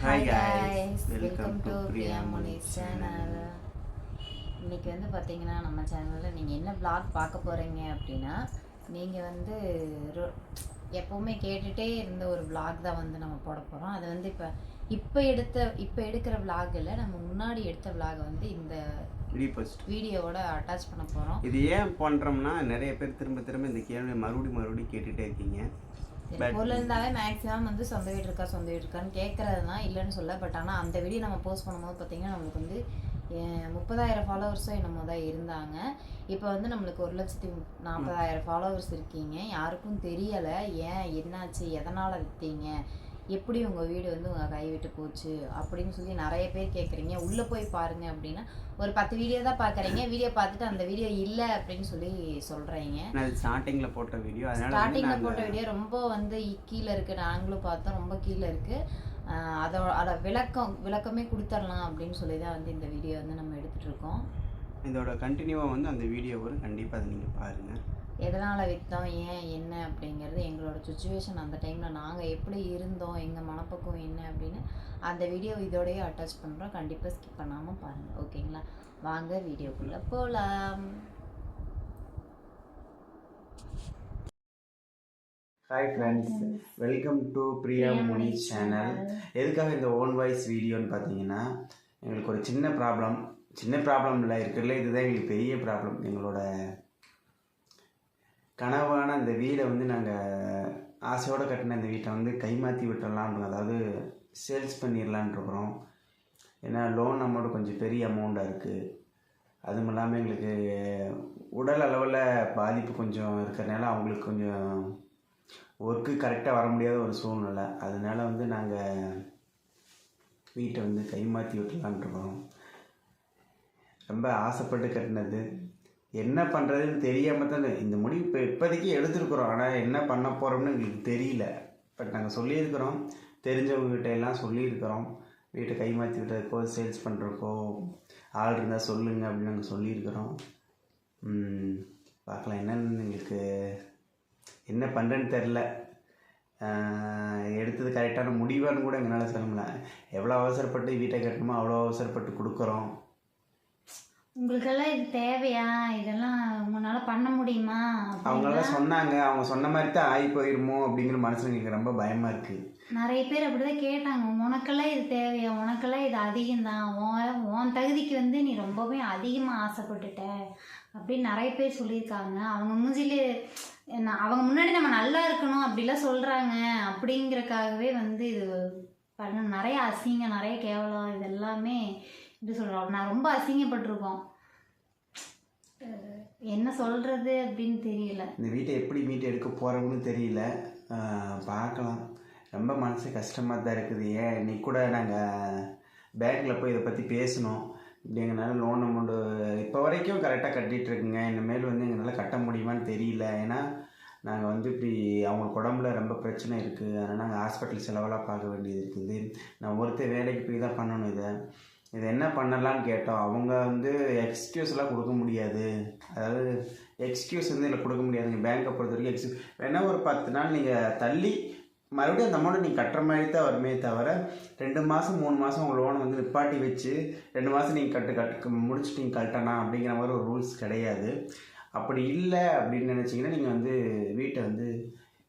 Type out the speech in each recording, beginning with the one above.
Hi guys, welcome to Priya Muni's channel இன்னைக்கு வந்து பார்த்தீங்கன்னா நம்ம சேனலில் நீங்கள் என்ன vlog பார்க்க போகிறீங்க அப்படின்னா நீங்கள் வந்து எப்போவுமே கேட்டுகிட்டே இருந்த ஒரு vlog தான் வந்து நம்ம போட போகிறோம் அது வந்து இப்போ இப்போ எடுத்த இப்போ எடுக்கிற vlogல நம்ம முன்னாடி எடுத்த vlog வந்து இந்த வீடியோவோட அட்டாச் பண்ண போகிறோம் இது ஏன் பண்ணுறோம்னா நிறைய பேர் திரும்ப திரும்ப இந்த கேள்வி மறுபடியும் மறுபடியும் கேட்டுகிட்டே இருக்கீங்க. பொருள் இருந்தாவே மேக்ஸிமம் வந்து சொந்த வீடு இருக்கா சொந்த வீடு இருக்கான்னு கேட்கறது தான் இல்லைன்னு சொல்ல பட் ஆனால் அந்த வீடியோ நம்ம போஸ்ட் பண்ணும்போது பார்த்தீங்கன்னா நம்மளுக்கு வந்து முப்பதாயிரம் ஃபாலோவர்ஸோ என்னமோ தான் இருந்தாங்க. இப்போ வந்து நம்மளுக்கு ஒரு லட்சத்தி நாற்பதாயிரம் ஃபாலோவர்ஸ் இருக்கீங்க. யாருக்கும் தெரியலை ஏன் என்னாச்சு எதனால் விற்றீங்க எப்படி உங்கள் வீடு வந்து உங்கள் கைவிட்டு போச்சு அப்படின்னு சொல்லி நிறைய பேர் கேட்குறீங்க உள்ளே போய் பாருங்க அப்படின்னா ஒரு பத்து வீடியோ தான் பார்க்குறீங்க வீடியோ பார்த்துட்டு அந்த வீடியோ இல்லை அப்படின்னு சொல்லி சொல்கிறீங்க ஸ்டார்டிங்கில் போட்ட வீடியோ நான் போட்ட வீடியோ ரொம்ப வந்து கீழே இருக்கு. நாங்களும் பார்த்தோம் ரொம்ப கீழே இருக்கு. ஆஹ் அதோட அத விளக்கம் விளக்கமே கொடுத்துடலாம் அப்படின்னு சொல்லி தான் வந்து இந்த வீடியோ வந்து நம்ம எடுத்துட்டு இருக்கோம். இதோட கண்டினியூவாக வந்து அந்த வீடியோ வரும். கண்டிப்பாக அதை நீங்கள் பாருங்கள் எதனால விற்றோம் ஏன்? என்ன? அப்படிங்கிறது எங்களோட சுச்சுவேஷன் அந்த டைம்ல நாங்க எப்படி இருந்தோம்? எங்க மனப்பக்குவம் என்ன? அப்படின்னு அந்த வீடியோ இதோடயே அட்டாச் பண்றோம். கண்டிப்பா ஸ்கிப் பண்ணாம பாருங்க. ஓகேங்களா? வாங்க வீடியோக்குள்ள போலாம். Hi friends welcome to Priya Muni channel எதுக்காக இந்த ஓன் வாய்ஸ் வீடியோன்னு பார்த்தீங்கன்னா எங்களுக்கு ஒரு சின்ன ப்ராப்ளம் சின்ன ப்ராப்ளம் இல்லை இருக்கிறதுல இதுதான் எங்களுக்கு பெரிய ப்ராப்ளம் எங்களோட கனவான அந்த வீடை வந்து நாங்கள் ஆசையோடு கட்டின இந்த வீட்டை வந்து கைமாற்றி விட்டுடலான் அதாவது சேல்ஸ் பண்ணிடலான் இருக்கிறோம். ஏன்னா லோன் அமௌண்ட் கொஞ்சம் பெரிய அமௌண்ட்டாக இருக்குது அதுவும் இல்லாமல் எங்களுக்கு உடல் அளவில் பாதிப்பு கொஞ்சம் இருக்கிறனால அவங்களுக்கு கொஞ்சம் ஒர்க்கு கரெக்டாக வர முடியாத ஒரு சூழ்நிலை. அதனால வந்து நாங்கள் வீட்டை வந்து கைமாற்றி விட்டுலான் இருக்கிறோம். ரொம்ப ஆசைப்பட்டு கட்டினது. என்ன பண்ணுறதுன்னு தெரியாமல் தான் இந்த முடிவு இப்போ இப்போதைக்கு எடுத்துருக்குறோம். ஆனால் என்ன பண்ண போகிறோம்னு எங்களுக்கு தெரியல. பட் நாங்கள் சொல்லியிருக்கிறோம். தெரிஞ்சவங்ககிட்ட எல்லாம் சொல்லியிருக்கிறோம். வீட்டை கைமாற்றி விடுறதுக்கோ சேல்ஸ் பண்ணுறக்கோ ஆள் இருந்தால் சொல்லுங்கள் அப்படின்னு நாங்கள் சொல்லியிருக்கிறோம். பார்க்கலாம் என்னன்னு எங்களுக்கு என்ன பண்ணுறேன்னு தெரில எடுத்தது கரெக்டான முடிவான்னு கூட எங்களால் சொல்ல முடியல. எவ்வளோ அவசரப்பட்டு வீட்டை கட்டணுமோ அவ்வளோ அவசரப்பட்டு கொடுக்குறோம். உங்களுக்கெல்லாம் இது தேவையா? இதெல்லாம் உங்களால பண்ண முடியுமா? அவங்களாம் சொன்னாங்க. அவங்க சொன்ன மாதிரி தான் ஆகி போயிருமோ அப்படிங்கிற மனசுல எங்களுக்கு ரொம்ப பயமாக இருக்குது நிறைய பேர் அப்படிதான் கேட்டாங்க. உனக்கெல்லாம் இது தேவையா? உனக்கெல்லாம் இது அதிகம்தான். உன் உன் தகுதிக்கு வந்து நீ ரொம்பவே அதிகமாக ஆசைப்பட்டுட்ட அப்படின்னு நிறைய பேர் சொல்லியிருக்காங்க. அவங்க மூஞ்சிலே என்ன அவங்க முன்னாடி நம்ம நல்லா இருக்கணும் அப்படிலாம் சொல்கிறாங்க அப்படிங்கிறக்காகவே வந்து இது பண்ண நிறைய அசிங்கம் நிறைய கேவலம் இது எல்லாமே எப்படி சொல்கிறோம் நான் ரொம்ப அசிங்கப்பட்டிருக்கோம். என்ன சொல்கிறது அப்படின்னு தெரியல. இந்த வீட்டை எப்படி மீட் எடுக்க போகிறோம்னு தெரியல. பார்க்கலாம். ரொம்ப மனசு கஷ்டமாக தான் இருக்குது. ஏன் இன்னைக்கு கூட நாங்கள் பேங்க்கில் போய் இதை பற்றி பேசணும். இப்படி எங்களால் லோன் அமௌண்ட்டு இப்போ வரைக்கும் கரெக்டாக கட்டிகிட்ருக்குங்க இனிமேல் வந்து எங்களால் கட்ட முடியுமான்னு தெரியல. ஏன்னா நாங்கள் வந்து இப்படி அவங்களுக்கு உடம்புல ரொம்ப பிரச்சனை இருக்குது அதனால் நாங்கள் ஹாஸ்பிட்டல் செலவெல்லாம் பார்க்க வேண்டியது இருக்குது. நான் ஒருத்தர் வேலைக்கு போய் தான் பண்ணணும் இதை. இதை என்ன பண்ணலான்னு கேட்டோம். அவங்க வந்து எக்ஸ்கியூஸ்லாம் கொடுக்க முடியாது. அதாவது எக்ஸ்கியூஸ் வந்து இதில் கொடுக்க முடியாது. நீங்கள் பேங்க்கை பொறுத்த வரைக்கும் எக்ஸ்கியூஸ் வேணால் ஒரு பத்து நாள் நீங்கள் தள்ளி மறுபடியும் அந்த அமௌண்ட்டை நீங்கள் கட்டுற மாதிரி தான் வருமே தவிர ரெண்டு மாதம் மூணு மாதம் உங்கள் லோனை வந்து நிப்பாட்டி வச்சு ரெண்டு மாதம் நீங்கள் கட்டு கட்டு முடிச்சுட்டு நீங்கள் கட்டணும் அப்படிங்கிற மாதிரி ஒரு ரூல்ஸ் கிடையாது. அப்படி இல்லை அப்படின்னு நினச்சிங்கன்னா நீங்கள் வந்து வீட்டை வந்து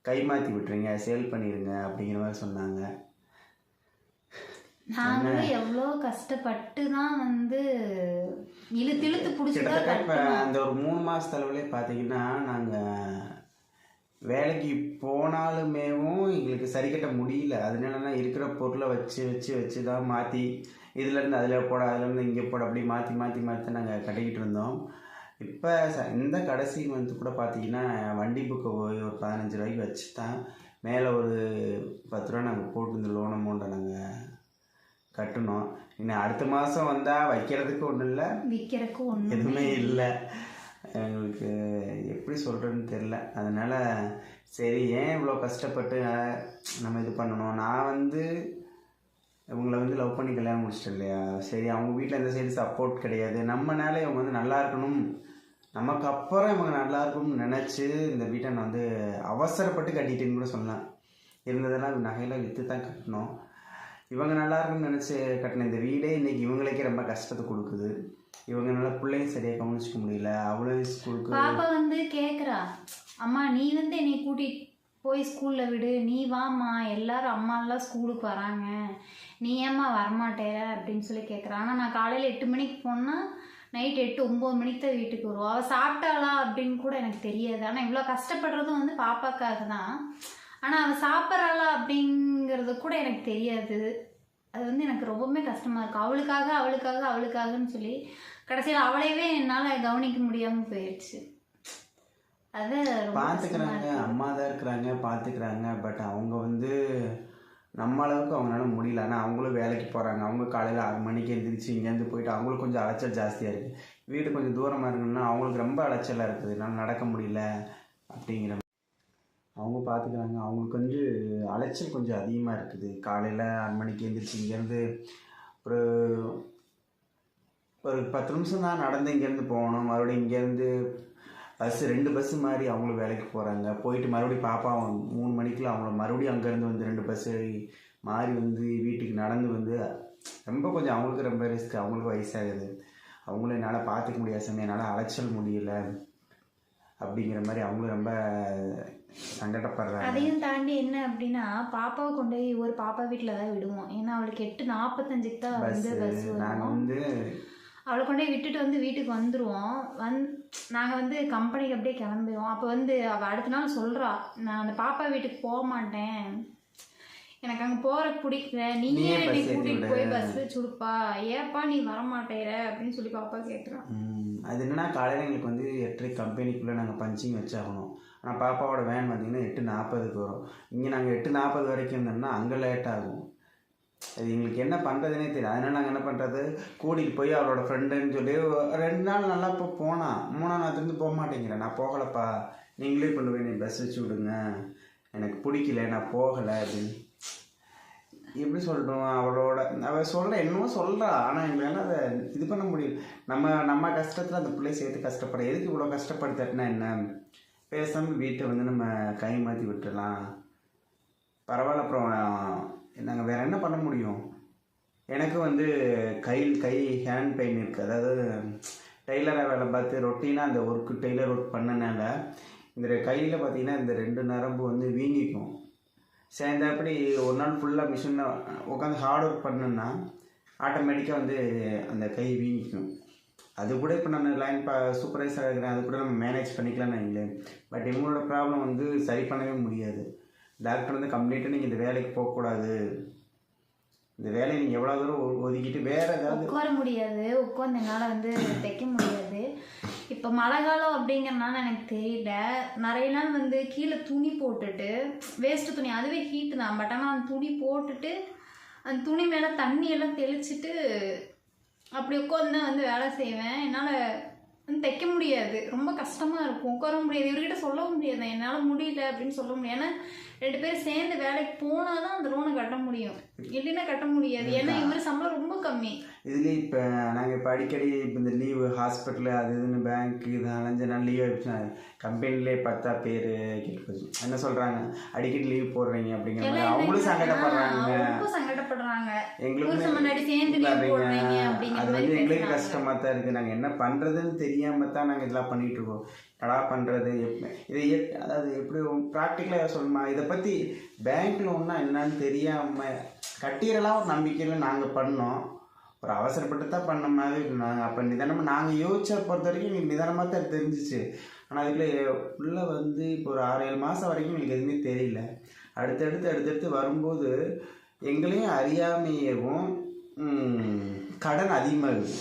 கைமாற்றி விட்டுருங்க சேல் பண்ணிடுங்க அப்படிங்கிற மாதிரி சொன்னாங்க. நாங்களும் எவ்வளோ கஷ்டப்பட்டு தான் வந்து இழுத்து இழுத்து பிடிச்சி தான் கிட்டத்தட்ட இப்போ அந்த ஒரு மூணு மாத அளவுலே பார்த்தீங்கன்னா நாங்கள் வேலைக்கு போனாலுமேவும் எங்களுக்கு சரி கட்ட முடியல. அதனால இருக்கிற பொருளை வச்சு வச்சு வச்சு தான் மாற்றி இதுலேருந்து அதில் போட அதுலேருந்து இங்கே போட அப்படி மாற்றி மாற்றி மாற்றி நாங்கள் கட்டிக்கிட்டு இருந்தோம். இப்போ ச இந்த கடைசி மந்த் கூட பார்த்தீங்கன்னா வண்டி புக்கை போய் ஒரு பதினஞ்சு ரூபாய்க்கு வச்சு தான் மேலே ஒரு பத்து ரூபா நாங்கள் போட்டு இந்த லோன் அமௌண்ட்டை நாங்கள் கட்டணும். இன்னும் அடுத்த மாதம் வந்தால் வைக்கிறதுக்கு ஒன்றும் இல்லை. விற்கிறக்கு ஒன்று எதுவுமே இல்லை. எங்களுக்கு எப்படி சொல்கிறதுன்னு தெரில அதனால் சரி ஏன் இவ்வளோ கஷ்டப்பட்டு நம்ம இது பண்ணணும்? நான் வந்து இவங்கள வந்து லவ் பண்ணி கல்யாணம் முடிச்சிட்டேன் இல்லையா? சரி அவங்க வீட்டில் எந்த சைடு சப்போர்ட் கிடையாது. நம்மனால இவங்க வந்து நல்லா இருக்கணும். நமக்கு அப்புறம் இவங்க நல்லா இருக்கணும்னு நினச்சி இந்த வீட்டை நான் வந்து அவசரப்பட்டு கட்டிட்டேன்னு கூட சொல்லலாம். இருந்ததெல்லாம் நகையெல்லாம் விற்று தான் கட்டினோம் இவங்க நல்லா இருக்குன்னு நினச்சி கட்டின இந்த வீடே இன்னைக்கு இவங்களுக்கே ரொம்ப கஷ்டத்தை கொடுக்குது. இவங்க நல்லா பிள்ளையும் சரியாக கவனிச்சிக்க முடியல. அவ்வளோ ஸ்கூலுக்கு பாப்பா வந்து கேட்குறா அம்மா நீ வந்து என்னை கூட்டிட்டு போய் ஸ்கூலில் விடு. நீ வாம்மா. எல்லாரும் அம்மாலாம் ஸ்கூலுக்கு வராங்க. நீ ஏம்மா வரமாட்டேற? அப்படின்னு சொல்லி கேட்குறா ஆனால் நான் காலையில் எட்டு மணிக்கு போனால் நைட் எட்டு ஒம்பது மணிக்கு தான் வீட்டுக்கு வருவோம் அவள் சாப்பிட்டாளா அப்படின்னு கூட எனக்கு தெரியாது. ஆனால் இவ்வளோ கஷ்டப்படுறதும் வந்து பாப்பாக்காக தான். ஆனால் அவள் சாப்பிட்றாளா அப்படிங்கிறது கூட எனக்கு தெரியாது. அது வந்து எனக்கு ரொம்பவுமே கஷ்டமாக இருக்குது அவளுக்காக அவளுக்காக அவளுக்காகன்னு சொல்லி கடைசியில் அவளையவே என்னால் கவனிக்க முடியாமல் போயிடுச்சு அது பார்த்துக்கிறாங்க. அம்மா தான் இருக்கிறாங்க பார்த்துக்கிறாங்க பட் அவங்க வந்து நம்ம அளவுக்கு அவங்களால முடியல. ஆனால் அவங்களும் வேலைக்கு போகிறாங்க அவங்க காலையில் ஆறு மணிக்கு எழுந்திரிச்சு இங்கேருந்து போயிட்டு அவங்களுக்கு கொஞ்சம் அலைச்சல் ஜாஸ்தியாக இருக்குது வீடு கொஞ்சம் தூரமாக இருக்குன்னா அவங்களுக்கு ரொம்ப அலைச்சலாக இருக்குது. என்னால் நடக்க முடியல அப்படிங்கிற. அவங்க பார்த்துக்கிறாங்க அவங்களுக்கு வந்து அலைச்சல் கொஞ்சம் அதிகமாக இருக்குது. காலையில் ஆறு மணிக்கு எழுந்திரிச்சு இங்கேருந்து ஒரு ஒரு பத்து நிமிஷம் தான் நடந்து இங்கேருந்து போகணும். மறுபடியும் இங்கேருந்து பஸ்ஸு ரெண்டு பஸ்ஸு மாதிரி அவங்களும் வேலைக்கு போகிறாங்க போயிட்டு மறுபடியும் பாப்பா அவங்க மூணு மணிக்குள்ள அவங்கள மறுபடியும் அங்கேருந்து வந்து ரெண்டு பஸ்ஸு மாறி வந்து வீட்டுக்கு நடந்து வந்து ரொம்ப கொஞ்சம் அவங்களுக்கு ரொம்ப ரிஸ்க் அவங்களுக்கு வயசாகுது. அவங்களும் என்னால் பார்த்துக்க முடியாத சமயம் என்னால் அலைச்சல் முடியல. அப்படிங்கிற மாதிரி அவங்களும் ரொம்ப சங்கடப்படுறாங்க. அதையும் தாண்டி என்ன அப்படின்னா பாப்பாவை கொண்டு போய் ஒரு பாப்பா வீட்டில் தான் விடுவோம். ஏன்னா அவளுக்கு எட்டு நாற்பத்தஞ்சுக்கு தான் வந்து பஸ் நாங்கள் வந்து அவளை கொண்டு விட்டுட்டு வந்து வீட்டுக்கு வந்துடுவோம் வந் நாங்கள் வந்து கம்பெனிக்கு அப்படியே கிளம்பிடுவோம். அப்போ வந்து அவள் அடுத்த நாள் சொல்கிறா நான் அந்த பாப்பா வீட்டுக்கு போக மாட்டேன். எனக்கு அங்கே போகிற பிடிக்கல. நீயே நீயே என்னை கூட்டிகிட்டு. போய் பஸ் வச்சு கொடுப்பா ஏப்பா நீ வரமாட்டேற அப்படின்னு சொல்லி பாப்பா கேட்குறான் ம், அது என்னன்னா காலையில் எங்களுக்கு வந்து எட்டரை கம்பெனிக்குள்ளே நாங்கள் பஞ்சிங் வச்சாகணும். ஆனால் பாப்பாவோட வேன் பார்த்தீங்கன்னா எட்டு நாற்பதுக்கு வரும். இங்கே நாங்கள் எட்டு நாற்பது வரைக்கும் இருந்தோம்னா அங்கே லேட் ஆகும். அது எங்களுக்கு என்ன பண்ணுறதுனே தெரியும் அதனால் நாங்கள் என்ன பண்ணுறது கூட்டிகிட்டு போய் அவளோட ஃப்ரெண்டுன்னு சொல்லி ரெண்டு நாள் நல்லா இப்போ போனான் மூணாம் நாள்லேருந்து போக மாட்டேங்கிறேன். நான் போகலப்பா. நீங்களே கொண்டு போய் நீ பஸ் வச்சு விடுங்க. எனக்கு பிடிக்கல. நான் போகலை அப்படின்னு. எப்படி சொல்லட்டும் அவளோட அவள் சொல்கிற என்னமோ சொல்கிறா ஆனால் எங்களால் அதை இது பண்ண முடியும் நம்ம நம்ம கஷ்டத்தில் அந்த பிள்ளை சேர்த்து கஷ்டப்பட எதுக்கு இவ்வளோ கஷ்டப்படுத்தட்டினா என்ன? பேசாமல் வீட்டை வந்து நம்ம கை மாற்றி விட்டுடலாம். பரவாயில்ல அப்புறம் நாங்கள் வேறு என்ன பண்ண முடியும்? எனக்கு வந்து கை கை ஹேண்ட் பெயின் இருக்குது அதாவது டெய்லராக வேலை பார்த்து ரொட்டீனாக அந்த ஒர்க்கு டெய்லர் ஒர்க் பண்ணனால இந்த கையில் பார்த்தீங்கன்னா இந்த ரெண்டு நரம்பு வந்து வீங்கிக்கும். சேர்ந்தாப்படி ஒரு நாள் ஃபுல்லாக மிஷினில் உட்காந்து ஹார்ட் ஒர்க் பண்ணோன்னா ஆட்டோமேட்டிக்காக வந்து அந்த கை வீங்கிக்கும். அது கூட இப்போ நான் லைன் பா சூப்பர்வைஸாக இருக்கிறேன் அது கூட நம்ம மேனேஜ் பண்ணிக்கலாம்னு இல்லை பட் இவங்களோட ப்ராப்ளம் வந்து சரி பண்ணவே முடியாது. டாக்டர் வந்து கம்ப்ளீட்டாக நீங்கள் இந்த வேலைக்கு போகக்கூடாது இந்த வேலையை நீங்கள் எவ்வளோ தூரம் ஒதுக்கிட்டு வேறு ஏதாவது உட்கார முடியாது. உட்காந்து என்னால் வந்து தைக்க முடியாது. இப்போ மழை காலம் அப்படிங்கிறனால எனக்கு தெரியல. நிறைய நாள் வந்து கீழே துணி போட்டுட்டு வேஸ்ட்டு துணி அதுவே ஹீட்டு தான். பட் ஆனால் அந்த துணி போட்டுட்டு அந்த துணி மேலே தண்ணி எல்லாம் தெளிச்சிட்டு அப்படி உட்காந்து வந்து வேலை செய்வேன். என்னால் வந்து தைக்க முடியாது. ரொம்ப கஷ்டமாக இருக்கும். உட்கார முடியாது. இவர்கிட்ட சொல்லவும் முடியாது. என்னால் முடியல அப்படின்னு சொல்ல முடியாது. ஏன்னா ரெண்டு பேரும் சேர்ந்து வேலைக்கு போனால் தான் அந்த லோனை கட்ட முடியும். இல்லைன்னா கட்ட முடியாது. ஏன்னா இவர் சம்பளம் ரொம்ப கம்மி. இதுலேயே இப்போ நாங்கள் இப்போ அடிக்கடி இப்போ இந்த லீவு ஹாஸ்பிட்டலு அது இதுன்னு பேங்க்கு இது அலைஞ்ச நாள் லீவ் ஆயிடுச்சுன்னா கம்பெனிலே பத்தா பேர் போச்சு. என்ன சொல்கிறாங்க அடிக்கடி லீவ் போடுறீங்க அப்படிங்கிற மாதிரி அவங்களும் சங்கடப்படுறாங்க. சங்கடப்படுறாங்க. எங்களுக்கு முன்னாடி சேர்ந்து அது வந்து எங்களுக்கு. கஷ்டமாக தான் இருக்குது நாங்கள் என்ன பண்ணுறதுன்னு தெரியாமல் தான் நாங்கள் இதெல்லாம் பண்ணிகிட்டு இருக்கோம். அடா பண்ணுறது எப் இதை எப் அதாவது எப்படி ப்ராக்டிக்கலாக சொல்லணுமா? இதை பற்றி பேங்க் லோன்னா என்னன்னு தெரியாமல் கட்டிடலாம் ஒரு நம்பிக்கையில் நாங்கள் பண்ணோம். ஒரு அவசரப்பட்டு தான் பண்ண மாதிரி நாங்கள் அப்போ நிதானமாக நாங்கள் யோசிச்ச பொறுத்த வரைக்கும் எங்களுக்கு நிதானமாக தான் தெரிஞ்சிச்சு. ஆனால் அதுக்குள்ளே உள்ளே வந்து இப்போ ஒரு ஆறு ஏழு மாதம் வரைக்கும் எங்களுக்கு எதுவுமே தெரியல. அடுத்தடுத்து அடுத்தடுத்து வரும்போது எங்களையும் அறியாமையவும் கடன் அதிகமாகுது.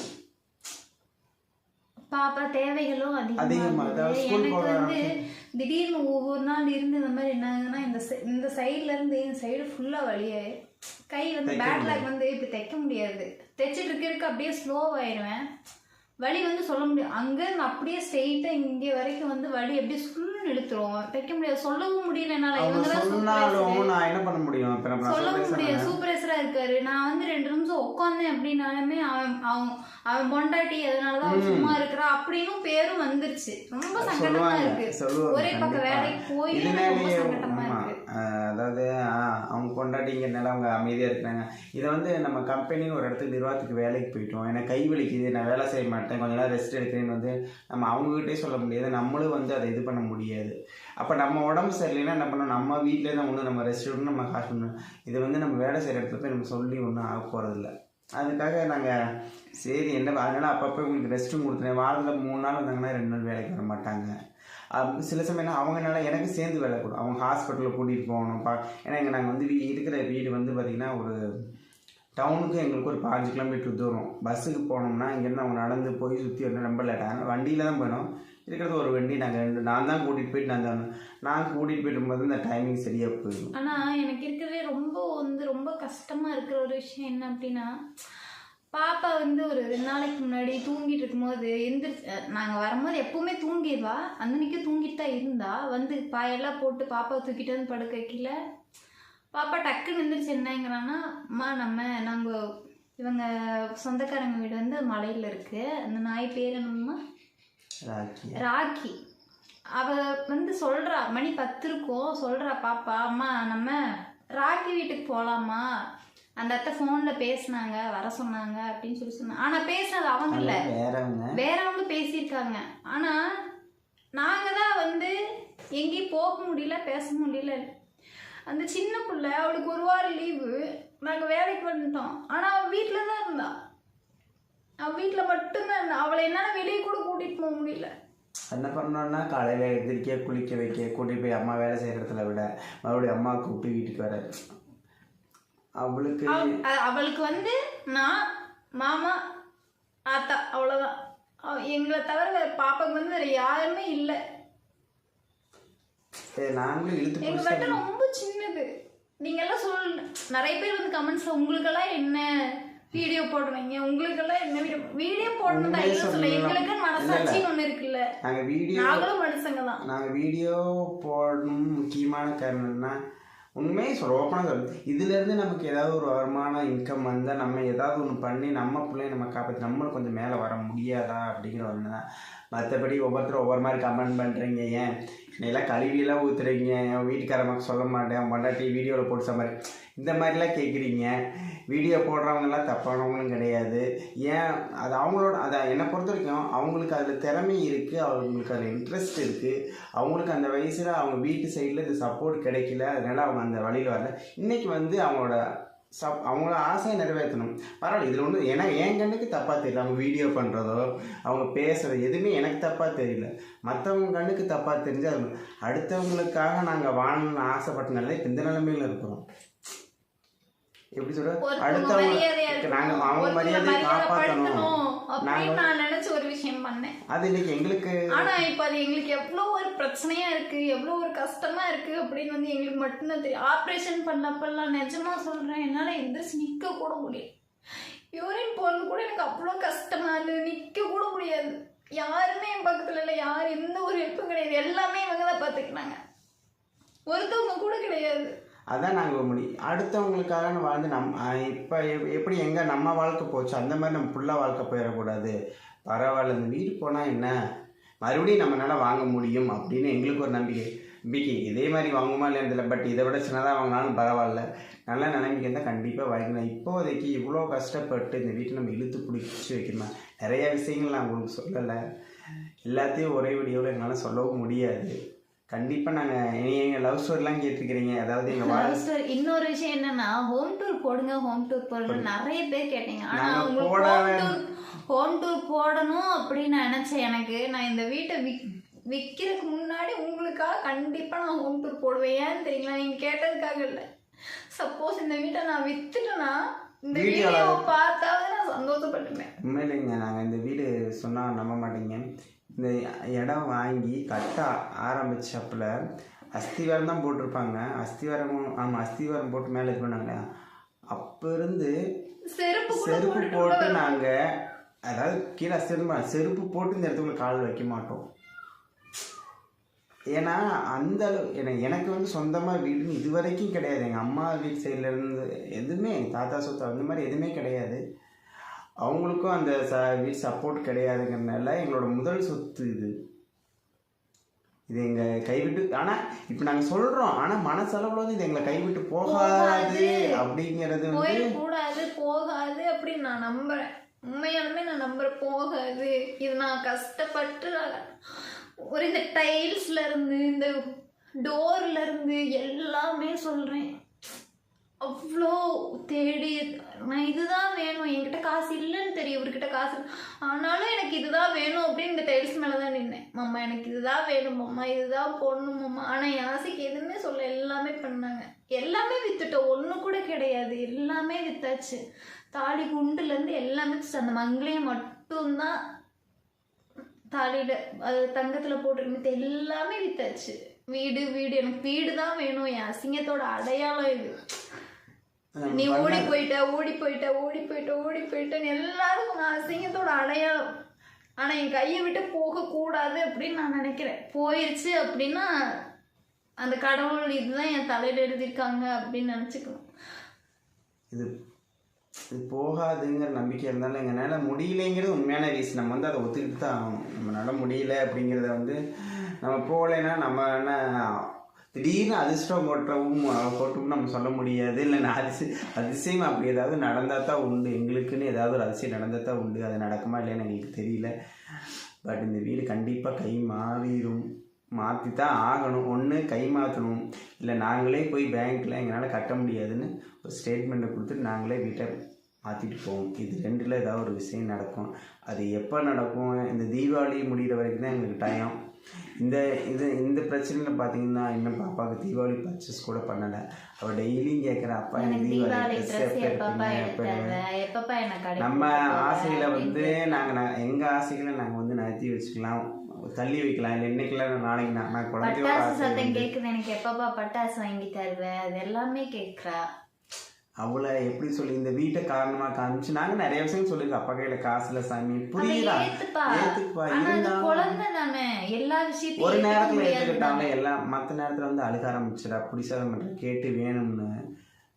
பாப்பா தேவைகளும் அதிகமா, அதிகமாக எனக்கு வந்து திடீர்னு ஒவ்வொரு நாள் இருந்து இந்த மாதிரி என்ன ஆகுதுன்னா இந்த இந்த சைடுல இருந்து இந்த சைடு ஃபுல்லா வலியே கை வந்து தைக்க பேக் முடியாது. லேக் வந்து இப்படி தைக்க முடியாது. தைச்சிட்டு இருக்க இருக்க அப்படியே ஸ்லோவாயிடுவேன் வலி வந்து சொல்ல முடியும் அங்கேருந்து அப்படியே ஸ்ட்ரெயிட்டாக இங்கே வரைக்கும் வந்து வலி அப்படியே சுள்ளுன்னு இழுத்துரும். தைக்க முடியாது. சொல்லவும் முடியல என்னால். தான். நான் என்ன பண்ண முடியும்? சொல்லவும் முடியாது. சொல்ல சூப்பர்வைசரா இருக்காரு. நான் வந்து ரெண்டு நிமிஷம் உட்காந்தேன் அப்படின்னாலுமே அவன் அவன் அவன் பொண்டாட்டி அதனாலதான் அவன் ம். சும்மா இருக்கிறா அப்படின்னும் பேரும் வந்துருச்சு. ரொம்ப சங்கடமா இருக்கு. ஒரே பக்கம். வேலைக்கு போய் ரொம்ப சங்கடமா இருக்கு. அதாவது அதாவது கொண்டாடி இங்கே நல்லா அவங்க அமைதியாக இருக்கிறாங்க இதை வந்து நம்ம கம்பெனின்னு ஒரு இடத்துக்கு நிர்வாகத்துக்கு வேலைக்கு போயிட்டோம். எனக்கு கை வலிக்குது நான் வேலை செய்ய மாட்டேன் கொஞ்ச நேரம் ரெஸ்ட் எடுக்கிறேன்னு வந்து நம்ம அவங்ககிட்டே சொல்ல முடியாது. நம்மளும் வந்து அதை இது பண்ண முடியாது. அப்போ நம்ம உடம்பு சரியில்லைன்னா என்ன பண்ணணும்? நம்ம வீட்டிலே தான் ஒன்று நம்ம ரெஸ்ட் எடுக்கணும் நம்ம காசு பண்ணணும் இது வந்து நம்ம வேலை செய்கிற இடத்துல போய் நம்ம சொல்லி ஒன்றும் ஆக போகிறதில்ல அதுக்காக நாங்கள் சரி என்ன அதனால் அப்பப்போ உங்களுக்கு ரெஸ்ட்டும் கொடுத்துருவேன் வாரத்தில் மூணு நாள் வந்தாங்கன்னா ரெண்டு நாள் வேலைக்கு வர மாட்டாங்க. சில சமயம் அவங்கனால எனக்கு சேர்ந்து வேலை கொடு அவங்க ஹாஸ்பிட்டலில் கூட்டிகிட்டு போகணும். பா ஏன்னா இங்கே நாங்கள் வந்து வீ- இருக்கிற வீடு வந்து பார்த்திங்கன்னா ஒரு டவுனுக்கு எங்களுக்கு ஒரு பாஞ்சு கிலோமீட்டர் தூரம். பஸ்ஸுக்கு போனோம்னா இங்கேருந்து அவங்க நடந்து போய் சுற்றி வரணும். ரொம்ப லேட்டாங்க வண்டியில் தான் போயிடும் இருக்கிறது ஒரு வண்டி. நாங்கள் ரெண்டு நான் தான் கூட்டிகிட்டு போயிட்டு நான் தான் நான் கூட்டிகிட்டு போயிட்டு போது இந்த டைமிங் சரியாக போயிடும். ஆனால் எனக்கு இருக்கிறதே ரொம்ப வந்து ரொம்ப கஷ்டமாக இருக்கிற ஒரு விஷயம் என்ன அப்படின்னா பாப்பா வந்து ஒரு ரெண்டு நாளைக்கு முன்னாடி தூங்கிட்டு இருக்கும்போது எந்திரிச்சு நாங்கள் வரும்போது எப்பவுமே தூங்கிடுவா. அன்னைக்கு தூங்கிட்டு தான் இருந்தா. வந்து பாயெல்லாம் போட்டு பாப்பாவை தூக்கிட்டு வந்து படுக்க வைக்கல. பாப்பா டக்குன்னு எந்திரிச்சு என்னங்கிறான்னா அம்மா நம்ம நாங்கள் இவங்க சொந்தக்காரங்க வீடு வந்து மலையில் இருக்குது அந்த நாய் பேர் என்னம்மா? ராக்கி. ராக்கி. அவ வந்து சொல்றா மணி பத்து இருக்கும். சொல்றா பாப்பா அம்மா நம்ம ராக்கி வீட்டுக்கு போலாமா? அந்த அத்தை ஃபோன்ல பேசுனாங்க வர சொன்னாங்க அப்படின்னு சொல்லி சொன்னாங்க ஆனா பேசுனது அவங்க இல்ல. வேறவங்க. வேறவங்க பேசியிருக்காங்க. ஆனா நாங்க தான் வந்து எங்கேயும் போக முடியல பேச முடியல. அந்த சின்ன புள்ள அவளுக்கு ஒரு வாரம் லீவு நாங்க வேலைக்கு வந்துட்டோம். ஆனா அவ வீட்டில தான் இருந்தா. அவ வீட்டுல மட்டும்தான் இருந்தா. அவளை என்னால வெளியே கூட கூட்டிட்டு போக முடியல. என்ன பண்ணோன்னா காலையில் எந்திரிக்க குளிக்க வைக்க கூட்டிட்டு போய் அம்மா வேலை செய்கிற இடத்துல விட மறுபடியும் அம்மா கூப்பிட்டு வீட்டுக்கு வர. அவளுக்கு அவளுக்கு வந்து நான் மாமா ஆத்தா அவ்வளோதான் அவ- எங்களை தவிர வேற பாப்பாக்கு வந்து வேற யாருமே இல்லை. நாங்களும் இழுத்து எங்க வட்டம் ரொம்ப சின்னது. நீங்க எல்லாம் சொல் நிறைய பேர் வந்து கமெண்ட்ஸ்ல உங்களுக்கெல்லாம் என்ன வீடியோ போடுறீங்க? உங்களுக்கெல்லாம் என்ன வீடியோ வீடியோ போடணும் தான் சொல்ல. எங்களுக்கு மனசாட்சின்னு ஒண்ணு இருக்குல்ல. நாங்கள் வீடியோ நாங்களும் மனுஷங்க தான். நாங்கள் வீடியோ போடணும் முக்கியமான காரணம்னா உண்மையை சொல்ல ஓப்பனாக இதுலேருந்து நமக்கு ஏதாவது ஒரு வருமானம் இன்கம் வந்தால் நம்ம ஏதாவது ஒன்று பண்ணி நம்ம பிள்ளைய நம்ம காப்பாற்றி நம்மளும் கொஞ்சம் மேலே வர முடியாதா அப்படிங்கிற ஒன்று தான். மற்றபடி ஒவ்வொருத்தரும் ஒவ்வொரு மாதிரி கமெண்ட் பண்ணுறீங்க ஏன்? என்னையெல்லாம் கழுவியெல்லாம் ஊற்றுறீங்க என் வீட்டுக்காரமாக சொல்ல மாட்டேன் பொண்டாட்டி வீடியோவில் போட்டு மாதிரி இந்த மாதிரிலாம் கேட்குறீங்க வீடியோ போடுறவங்கலாம் தப்பானவங்களும் கிடையாது. ஏன்? அது அவங்களோட அதை என்னை பொறுத்த வரைக்கும் அவங்களுக்கு அதில் திறமை இருக்குது அவங்களுக்கு அதில் இன்ட்ரெஸ்ட் இருக்குது அவங்களுக்கு அந்த வயசில் அவங்க வீட்டு சைடில் இந்த சப்போர்ட் கிடைக்கல அதனால் அவங்க அந்த வழியில் வரல. இன்றைக்கி வந்து அவங்களோட சப் அவங்களோட ஆசையை நிறைவேற்றணும். பரவாயில்ல இதில் ஒன்று ஏன்னா என் கண்ணுக்கு தப்பாக தெரியல. அவங்க வீடியோ பண்ணுறதோ அவங்க பேசுகிறது எதுவுமே எனக்கு தப்பாக தெரியல. மற்றவங்க கண்ணுக்கு தப்பாக தெரிஞ்சு அது அடுத்தவங்களுக்காக நாங்கள் வாழணும்னு ஆசைப்பட்டனால இப்போ இந்த நிலைமையில் இருக்கிறோம். எப்படி சொல்ற? அடுத்தவங்க மரியாதையா நாங்க. அவங்க மரியாதையை காப்பாற்றணும் அப்படின்னு நான் நினைச்ச ஒரு விஷயம் பண்ணேன். அது இன்னைக்கு எங்களுக்கு ஆனா இப்ப அது எங்களுக்கு எவ்வளவு ஒரு பிரச்சனையா இருக்கு எவ்வளவு ஒரு கஷ்டமா இருக்கு அப்படின்னு வந்து எங்களுக்கு மட்டும்தான் தெரியும். ஆப்ரேஷன் பண்ணப்பெல்லாம் நிஜமா சொல்றேன் என்னால எந்திரிச்சு நிக்க கூட முடியும் யூரின் போறது கூட எனக்கு அவ்வளோ கஷ்டமா இருக்கு நிக்க கூட முடியாது. யாருமே என் பக்கத்துல இல்லை யார் எந்த ஒரு ஹெல்ப்பும் கிடையாது. எல்லாமே இவங்க தான் பாத்துக்கினாங்க ஒருத்தவங்க கூட கிடையாது. அதான் நாங்கள் முடி அடுத்தவங்களுக்காக வாழ்ந்து நம் இப்போ எப்படி எங்கே நம்ம வாழ்க்கை போச்சு அந்த மாதிரி நம்ம ஃபுல்லாக வாழ்க்கை போயிடக்கூடாது. பரவாயில்ல இந்த வீடு போனால் என்ன? மறுபடியும் நம்மளால் வாங்க முடியும் அப்படின்னு எங்களுக்கு ஒரு நம்பிக்கை. நம்பிக்கை. இதே மாதிரி வாங்குமா இல்லையா தெரியல. பட் இதை விட சின்னதாக வாங்கினாலும் பரவாயில்ல. நல்ல நிலைமைக்கு இருந்தால் கண்டிப்பாக வாங்கிக்கலாம். இப்போதைக்கு இவ்வளோ கஷ்டப்பட்டு இந்த வீட்டை நம்ம இழுத்து பிடிச்சி வைக்கணுமா? நிறைய விஷயங்கள் நான் உங்களுக்கு சொல்லலை. எல்லாத்தையும் ஒரே வீடியோவில் என்னால் சொல்லவும் முடியாது. கண்டிப்பாக நாங்கள் எங்கள் லவ் ஸ்டோரிலாம் கேட்டிருக்கிறீங்க. அதாவது வாழ் Love story. இன்னொரு விஷயம் என்னன்னா ஹோம் டூர் போடுங்க ஹோம் டூர் போடுங்க. நிறைய பேர் கேட்டீங்க. ஆனா நாங்க உங்களுக்கு ஹோம் டூர் போடணும் அப்படின்னு நினைச்சேன் எனக்கு. நான் இந்த வீட்டை விக் விற்கிறதுக்கு முன்னாடி உங்களுக்காக கண்டிப்பா நான் ஹோம் டூர் போடுவேன். ஏன்னு தெரியுங்களா? நீங்க கேட்டதுக்காக இல்லை. சப்போஸ் இந்த வீட்டை நான் வித்துட்டேன்னா இந்த Video ல- வீடியோ பார்த்தாவது நான் சந்தோஷப்பட்டுப்பேன். உண்மையிலேங்க நாங்கள் இந்த வீடு சொன்னால் நம்ப மாட்டீங்க. இந்த இடம் வாங்கி கட்ட ஆரம்பிச்சப்பல அஸ்திவாரம் தான் போட்டிருப்பாங்க. அஸ்திவாரமும் ஆமாம் அஸ்திவாரம் போட்டு மேலே இது பண்ணாங்க. அப்போ இருந்து செருப்பு செருப்பு போட்டு நாங்கள் அதாவது கீழே அஸ்திவாரம் செருப்பு போட்டு இந்த இடத்துக்குள்ள கால் வைக்க மாட்டோம். ஏன்னா அந்த அளவு எனக்கு வந்து சொந்தமாக வீடுன்னு இது வரைக்கும் கிடையாது. எங்கள் அம்மா வீட்டு சைடுல இருந்து எதுவுமே எங்கள் தாத்தா சொத்து அந்த மாதிரி எதுவுமே கிடையாது. அவங்களுக்கும் அந்த ச சப்போர்ட் கிடையாதுங்கிறனால எங்களோட முதல் சொத்து இது. இது எங்கள் கைவிட்டு ஆனால் இப்போ நாங்கள் சொல்கிறோம் ஆனால் மனசளவில் வந்து இது எங்களை கைவிட்டு போகாது அப்படிங்கிறது வந்து போயிடக்கூடாது போகாது அப்படின்னு நான் நம்புறேன். உண்மையாலுமே நான் நம்புறேன் போகாது. இது நான் கஷ்டப்பட்டு ஒரு இந்த டைல்ஸ்ல இருந்து இந்த டோர்ல இருந்து எல்லாமே சொல்றேன். அவ்வளோ தேடி நான் இதுதான் வேணும். என்கிட்ட காசு இல்லைன்னு தெரியும் இவர்கிட்ட காசு ஆனாலும் எனக்கு இதுதான் வேணும் அப்படின்னு இந்த டைல்ஸ் மேலே தான் நின்னேன். மாமா எனக்கு இதுதான் வேணும் மாமா. இதுதான் போடணும் மாமா. ஆனால் என் ஆசைக்கு எதுவுமே சொல்ல எல்லாமே பண்ணாங்க. எல்லாமே வித்துட்டோம். ஒன்று கூட கிடையாது. எல்லாமே வித்தாச்சு. தாலி குண்டுலேருந்து எல்லாமே அந்த மங்களையும் மட்டும்தான் தாலியில் அது தங்கத்தில் போட்டிருந்தது எல்லாமே வித்தாச்சு. வீடு வீடு. எனக்கு வீடு தான் வேணும். என் அசிங்கத்தோட அடையாளம் இது. நீ ஓடி போயிட்ட ஓடி போயிட்ட ஓடி போயிட்ட ஓடி போயிட்டேன்னு எல்லாரும் உன் அசிங்கத்தோட அடையாளம். ஆனா என் கையை விட்டு போகக்கூடாது அப்படின்னு நான் நினைக்கிறேன். போயிருச்சு அப்படின்னா அந்த கடவுள் இதுதான் என் தலையில எழுதியிருக்காங்க அப்படின்னு நினச்சிக்கணும் இது இது போகாதுங்கிற நம்பிக்கை இருந்தாலும் எங்களால் முடியலைங்கிறது உண்மையான ரீசன் நம்ம வந்து அதை ஒத்துக்கிட்டு தான் ஆகணும். நம்மளால முடியல அப்படிங்கிறத வந்து நம்ம போகலைன்னா நம்ம என்ன திடீர்னு அதிர்ஷ்டம் கொட்டவும் கொட்டும் நம்ம சொல்ல முடியாது. இல்லை நான் அதிசய அதிசயம் அப்படி ஏதாவது நடந்தால் தான் உண்டு. எங்களுக்குன்னு ஏதாவது ஒரு அதிசயம் நடந்தால் தான் உண்டு. அது நடக்குமா இல்லைன்னு எங்களுக்கு தெரியல. பட் இந்த வீடு கண்டிப்பாக கை மாறிடும் மாற்றி தான் ஆகணும். ஒன்று கை மாற்றணும் இல்லை நாங்களே போய் பேங்க்கில் எங்களால் கட்ட முடியாதுன்னு ஒரு ஸ்டேட்மெண்ட்டை கொடுத்துட்டு நாங்களே வீட்டை மாற்றிட்டு போவோம். இது ரெண்டில் ஏதாவது ஒரு விஷயம் நடக்கும். அது எப்போ நடக்கும்? இந்த தீபாவளி முடிகிற வரைக்கும் தான் எங்களுக்கு டைம் இந்த இது இந்த பிரச்சனையில் பார்த்தீங்கன்னா இன்னும் பாப்பாவுக்கு தீபாவளி பர்ச்சேஸ் கூட பண்ணலை. அவள் டெய்லியும் கேட்குற அப்பா எனக்கு தீபாவளி ட்ரெஸ் நம்ம ஆசையில் வந்து நாங்கள் எங்கள் ஆசைகளை நாங்கள் வந்து நகர்த்தி வச்சுக்கலாம். தள்ளி வைக்கலாம். இல்லை இன்னைக்கெல்லாம் நாளைக்கு நான் குழந்தையோட சத்தம் கேக்குது. எனக்கு எப்பப்பா பட்டாசு வாங்கி தருவ? அது எல்லாமே கேக்குறா. அவளை எப்படி சொல்லி இந்த வீட்டை காரணமாக காமிச்சு நாங்கள் நிறைய விஷயம் சொல்லியிருக்கோம். அப்பா கையில் காசு இல்லை சாமி புரியுதா? ஒரு நேரத்தில் தானே. எல்லாம் மற்ற நேரத்தில் வந்து அழுக ஆரம்பிச்சிடா பிடிச்சாத மட்டும் கேட்டு வேணும்னு.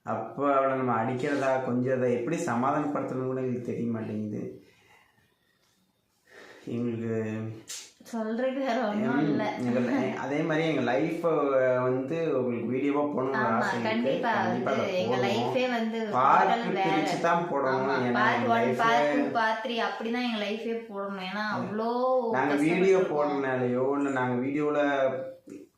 அப்போ அவளை நம்ம அடிக்கிறதா கொஞ்சதா எப்படி சமாதானப்படுத்துறது கூட எங்களுக்கு தெரிய மாட்டேங்குது. எங்களுக்கு சொல்றதுக்கு வேற இல்ல. அதே மாதிரி எங்க லைஃப் வந்து உங்களுக்கு வீடியோவா போடணும்னு ஆமா ஆசை கண்டிப்பா. வந்து எங்க. லைஃபே வந்து பிரிச்சு தான் போடணும். Part one part two part three அப்படிதான் எங்க லைஃபே போடணும். ஏன்னா அவ்வளோ நாங்க வீடியோ. போடனாலையோ இல்லை நாங்க வீடியோல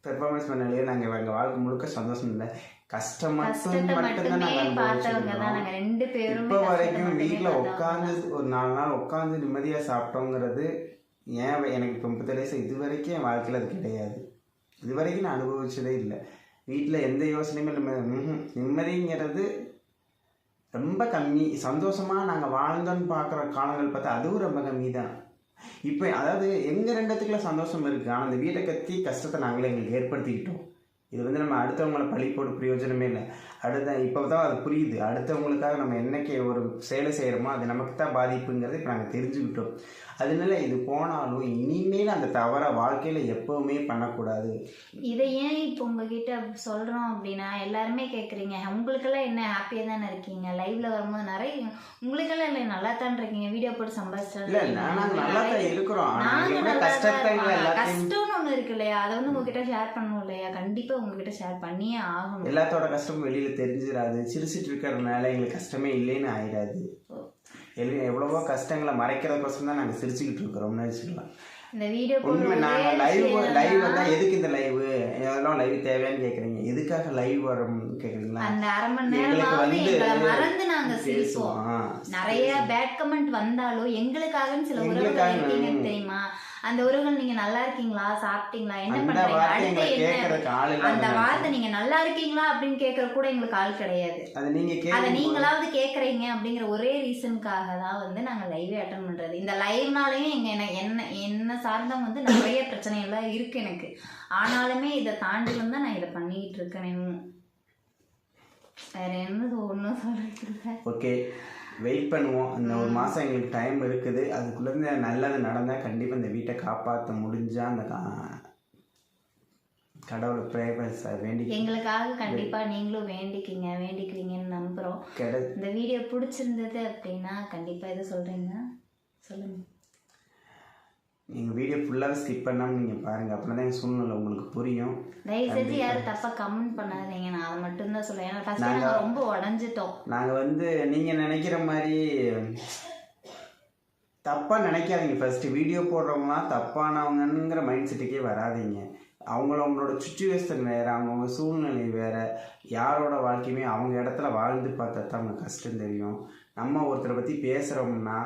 பெர்ஃபார்மன்ஸ் பண்ணலையோ நாங்க எங்க வாழ்க்கை முழுக்க சந்தோஷம் இல்லை. கஷ்டம் மட்டும் மட்டும்தான் மட்டுமே நாங்க பார்த்தவங்க தான் அனுபவிச்சிருக்கோம் நாங்க ரெண்டு பேரும் இப்போ வரைக்கும் வீட்டில் உட்காந்து ஒரு நாலு நாள் உட்காந்து நிம்மதியாக சாப்பிட்டோங்கிறது ஏன் எனக்கு இப்போ முப்பத்தேழு வயசு இது வரைக்கும் என் வாழ்க்கையில் அது கிடையாது. இது வரைக்கும் நான் அனுபவிச்சதே இல்லை. வீட்டில் எந்த யோசனையுமே இல்லை. நிம்மதிங்கிறது ரொம்ப கம்மி. சந்தோஷமாக நாங்கள் வாழ்ந்தோன்னு பார்க்குற காலங்கள் பார்த்தா அதுவும் ரொம்ப கம்மி தான் இப்போ அதாவது எங்கள் ரெண்டத்துக்குள்ள சந்தோஷம் இருக்குது ஆனால் அந்த வீட்டை கத்தி கஷ்டத்தை நாங்களே எங்களுக்கு ஏற்படுத்திக்கிட்டோம். இது வந்து நம்ம அடுத்தவங்கள பழி போட்டு பிரயோஜனமே இல்லை. அடுத்த இப்போ தான் அது புரியுது. அடுத்தவங்களுக்காக நம்ம என்னைக்கு ஒரு செயலை செய்கிறோமோ அது நமக்கு தான் பாதிப்புங்கிறது இப்போ நாங்கள் தெரிஞ்சுக்கிட்டோம். அதனால இது போனாலும் இனிமேல் அந்த தவறை வாழ்க்கையில் எப்போவுமே பண்ணக்கூடாது. இதை ஏன் இப்போ உங்ககிட்ட சொல்றோம் அப்படின்னா எல்லாருமே கேக்குறீங்க உங்களுக்கெல்லாம் என்ன ஹாப்பியா தானே இருக்கீங்க? லைவ்ல வரும்போது நிறைய உங்களுக்கெல்லாம் இல்லை நல்லா தான் இருக்கீங்க? வீடியோ போட்டு இல்லை நாங்கள் நல்லா தான் சம்பாதிச்சு இருக்கிறோம் கஷ்டம்னு ஒண்ணு இருக்கு இல்லையா? அதை வந்து உங்ககிட்ட ஷேர் பண்ணணும் இல்லையா? கண்டிப்பா உங்ககிட்ட ஷேர் பண்ணியே ஆகணும். எல்லாத்தோட கஷ்டமும் வெளியில் தெரிஞ்சிடாது சிரிச்சிட்டு இருக்கிறதுனால எங்களுக்கு கஷ்டமே இல்லைன்னு ஆயிடாது எல்லாம் எவ்வளவோ கஷ்டங்களை மறைக்கிறதுக்கோசரம் தான் நாங்கள் சிரிச்சுக்கிட்டு இருக்கிறோம்னு வச்சுக்கலாம் இந்த வீடியோ உண்மை நாங்கள் லைவ் லைவ் வந்தால் எதுக்கு இந்த லைவ் இதெல்லாம் லைவ் தேவையான்னு கேட்குறீங்க எதுக்காக லைவ் வரும்னு கேட்குறீங்களா அந்த அரை மணி நேரமாவது வந்து மறந்து நாங்க சிரிப்போம். நிறைய பேட் கமெண்ட் வந்தாலும் எங்களுக்காகன்னு சில உறவுகள் எங்களுக்காக. தெரியுமா? அந்த உறவுகள் நீங்க நல்லா இருக்கீங்களா? சாப்பிட்டீங்களா? என்ன பண்றீங்க? அடுத்து என்ன? அந்த வார்த்தை நீங்க நல்லா இருக்கீங்களா? அப்படின்னு கேக்குற கூட எங்களுக்கு ஆள் கிடையாது. அது நீங்களாவது கேக்குறீங்க அப்படிங்கிற ஒரே ரீசனுக்காக தான் வந்து நாங்க லைவே அட்டன் பண்றது. இந்த லைவ்னாலயும் எங்க என்ன என்ன என்ன சார்ந்தவங்க வந்து நிறைய பிரச்சனை எல்லாம் இருக்கு எனக்கு. ஆனாலுமே இதை தாண்டி வந்து நான் இதை பண்ணிக்கிட்டு இருக்கேன். வேற என்னது ஒன்றும் சொல்றது. ஓகே வெயிட் பண்ணுவோம். இந்த ஒரு மாதம் எங்களுக்கு டைம் இருக்குது. அதுக்குள்ளேருந்து நல்லது நடந்தால் கண்டிப்பாக இந்த வீட்டை காப்பாற்ற முடிஞ்சா அந்த கா- கடவுளை ப்ரேயர்ஸ் வேண்டி எங்களுக்காக கண்டிப்பா நீங்களும் வேண்டிக்கிங்க. வேண்டிக்குவீங்கன்னு நம்புறோம். கிடை இந்த வீடியோ பிடிச்சிருந்தது அப்படின்னா கண்டிப்பா எது சொல்றீங்க. சொல்லுங்க. நீங்கள் வீடியோ ஃபுல்லாகவே ஸ்கிப் பண்ணாமல் நீங்கள் பாருங்கள் அப்படின்னா தான் என் சூழ்நிலை உங்களுக்கு புரியும். தயவு செஞ்சு யாரும் தப்பாக கமெண்ட் பண்ணாதீங்க. நான் அதை மட்டும்தான் சொல்லுவேன் ஏன்னா ஃபஸ்ட்டு நாங்க- நாங்கள் ரொம்ப உடஞ்சிட்டோம். நாங்கள் வந்து நீங்கள் நினைக்கிற மாதிரி தப்பாக நினைக்காதீங்க. ஃபஸ்ட்டு வீடியோ போடுறவங்களாம் தப்பானவங்கங்கிற மைண்ட் செட்டுக்கே வராதீங்க. அவங்களவங்களோட சுச்சுவேஷன் வேறு அவங்கவுங்க சூழ்நிலை வேறு யாரோட வாழ்க்கையுமே அவங்க இடத்துல வாழ்ந்து பார்த்தா தான் அவங்க கஷ்டம் தெரியும். நம்ம ஒருத்தரை பற்றி பேசுகிறோம்னா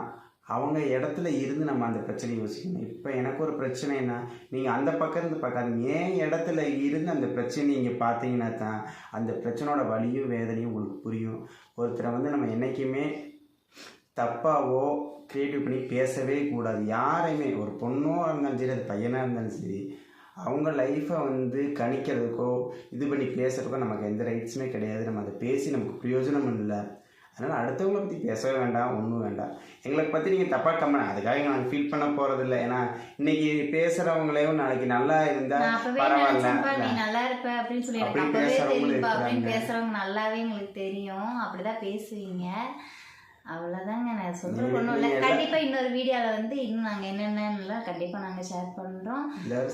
அவங்க இடத்துல இருந்து நம்ம அந்த பிரச்சனையை யோசிக்கணும். இப்போ எனக்கு ஒரு பிரச்சனைனா நீங்கள் அந்த பக்கம் இருந்து பார்க்காதீங்க. ஏன் இடத்துல இருந்து அந்த பிரச்சனையை நீங்கள் பார்த்தீங்கன்னா தான் அந்த பிரச்சனையோட வலியும் வேதனையும் உங்களுக்கு புரியும். ஒருத்தரை வந்து நம்ம என்றைக்குமே தப்பாவோ க்ரியேட்டிவ் பண்ணி பேசவே கூடாது. யாரையுமே ஒரு பொண்ணோ இருந்தாலும் சரி அது பையனாக இருந்தாலும் சரி அவங்க லைஃப்பை வந்து கணிக்கிறதுக்கோ இது பண்ணி பேசுறதுக்கோ நமக்கு எந்த ரைட்ஸுமே கிடையாது. நம்ம அதை பேசி நமக்கு பிரயோஜனம் இல்லை. அதனால் அடுத்தவங்கள பற்றி பேசவே வேண்டாம் ஒன்றும் வேண்டாம். எங்களை பற்றி நீங்கள் தப்பாக கம்மன் அதுக்காக நாங்கள் ஃபீல் பண்ண போகிறதில்ல ஏன்னா இன்னைக்கு பேசுகிறவங்களையும் நாளைக்கு நல்லா இருந்தால் பரவாயில்ல. இல்ல. நல்லா இருப்ப அப்படின்னு சொல்லி அப்படின்னு. பேசுறவங்க நல்லாவே எங்களுக்கு தெரியும். அப்படிதான் பேசுவீங்க. அவ்வளோதாங்க நான் நீ- ஒன்றும் இல்லை. நீ எல்லாம் கண்டிப்பா இன்னொரு வீடியோவில் வந்து இன்னும் நாங்கள் என்னென்னலாம் கண்டிப்பா நாங்க ஷேர் இந்த